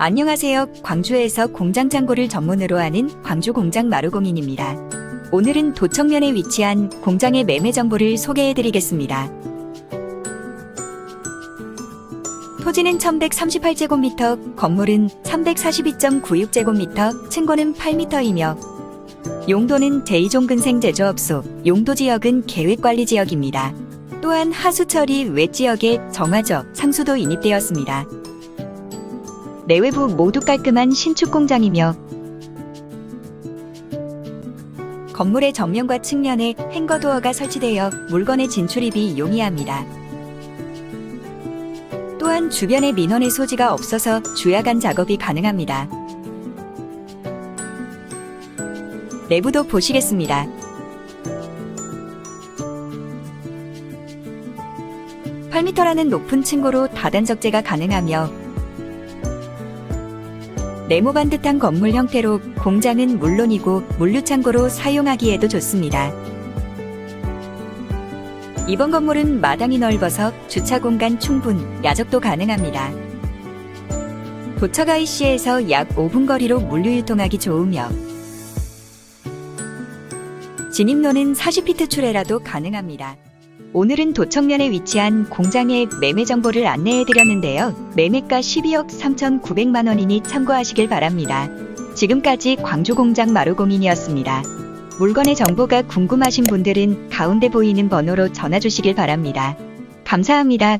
안녕하세요. 광주에서 공장 창고를 전문으로 하는 광주 공장 마루공인입니다. 오늘은 도청면에 위치한 공장의 매매 정보를 소개해 드리겠습니다. 토지는 1138제곱미터, 건물은 342.96제곱미터, 층고는 8m이며 용도는 제2종근생 제조업소, 용도 지역은 계획관리 지역입니다. 또한 하수처리 외 지역에 정화적, 상수도 인입되었습니다. 내외부 모두 깔끔한 신축 공장이며 건물의 정면과 측면에 행거도어가 설치되어 물건의 진출입이 용이합니다. 또한 주변에 민원의 소지가 없어서 주야간 작업이 가능합니다. 내부도 보시겠습니다. (8m) 라는 높은 층고로 다단 적재가 가능하며 네모 반 듯한 건물 형태로 공장은 물론이고 물류창고로 사용하기에도 좋습니다. 이번 건물은 마당이 넓어서 주차 공간 충분, 야적도 가능합니다. 도처 IC에서 약 5분 거리로 물류 유통하기 좋으며 진입로는 40피트 출애라도 가능합니다. 오늘은 도청면에 위치한 공장의 매매 정보를 안내해 드렸는데요. 매매가 12억 3,900만 원이니 참고하시길 바랍니다. 지금까지 광주 공장 마루공인이었습니다. 물건의 정보가 궁금하신 분들은 가운데 보이는 번호로 전화 주시길 바랍니다. 감사합니다.